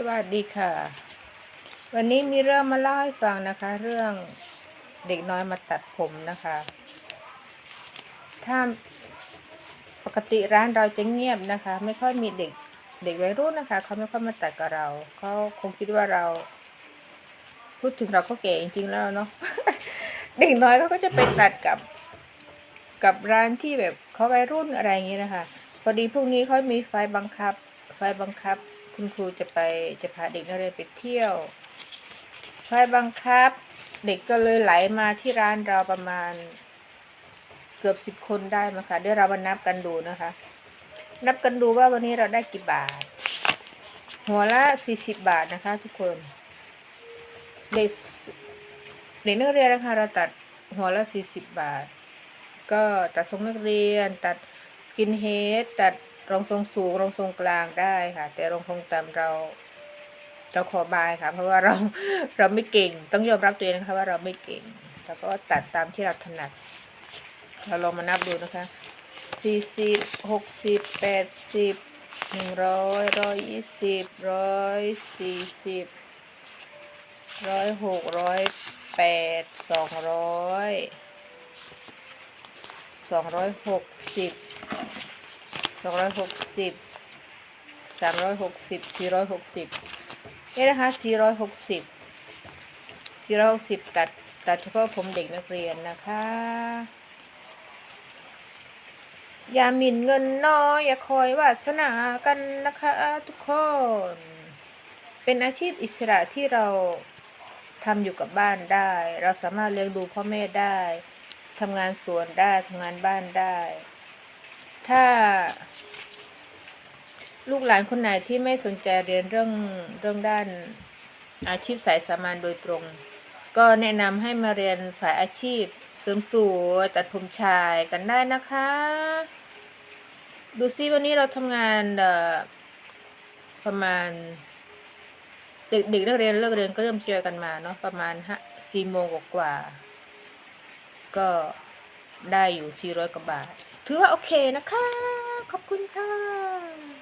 สวัสดีค่ะ วันนี้มีเรื่องมาเล่าให้ฟังนะคะ เรื่องเด็กน้อยมาตัดผมนะคะ ถ้าปกติร้านเราจะเงียบนะคะ ไม่ค่อยมีเด็กเด็กวัยรุ่นนะคะ เขาไม่ค่อยมาตัดกับเราเขาคงคิดว่าเรา พูดถึงเราก็เก๋จริงๆแล้วเนาะเด็กน้อยเขาก็จะไปตัดกับกับร้านที่แบบเขาวัยรุ่นอะไรอย่างนี้นะคะ พอดีพรุ่งนี้เขามีไฟบังคับ ไฟบังคับ คุณครูจะไปจะพาเด็กนักเรียนไปเที่ยวไฟบังคับ เด็กก็เลยไหลมาที่ร้านเราประมาณ เกือบสิบคนได้มาค่ะเดี๋ยวเรามานับกันดูนะคะ นับกันดูว่าวันนี้เราได้กี่บาท หัวละสี่สิบบาทนะคะ ทุกคนเด็กเด็กนักเรียนนะคะเราตัดหัวละสี่สิบบาท ก็ตัดทรงนักเรียน ตัดสกินเฮดตัด รองทรงสูงรองทรงกลางได้ค่ะ แต่รองทรงต่ำเราเราขอบายค่ะ เพราะว่าเราเราไม่เก่ง ต้องยอมรับตัวเองนะคะว่าเราไม่เก่งเราก็ตัดตามที่เราถนัด เราลองมานับดูนะคะสี่สิบหกสิบแปดสิบหนึ่งร้อยร้อยยี่สิบร้อยสี่สิบร้อยหกร้อยแปดสองร้อยสองร้อยหกสิบ องร้อยหกสิบสามร้อยหกสิบสี่ร้อยหกสิบนี่นะคะสี่ร้อยหกสิบสี่ร้อยหกสิบตัดตัดเฉพาะผมเด็กนักเรียนนะคะ อย่าหมิ่นเงินน้อยอย่าคอยวาสนากันนะคะทุกคน เป็นอาชีพอิสระที่เราทำอยู่กับบ้านได้ เราสามารถเลี้ยงดูพ่อแม่ได้ทำงานสวนได้ทำงานบ้านได้ ถ้า ลูกหลานคนไหนที่ไม่สนใจเรียนเรื่องเรื่องด้านอาชีพสายสามัญโดยตรง ก็แนะนำให้มาเรียนสายอาชีพ เสริมสวยตัดผมชายกันได้นะคะ ดูซิวันนี้เราทำงานประมาณ เด็กเด็กนักเรียนเลิกเรียนก็เริ่มเจอกันมาเนาะประมาณห้าสี่โมงกว่าก็ได้อยู่สี่ร้อยกว่าบาท ถือว่าโอเคนะคะ ขอบคุณค่ะ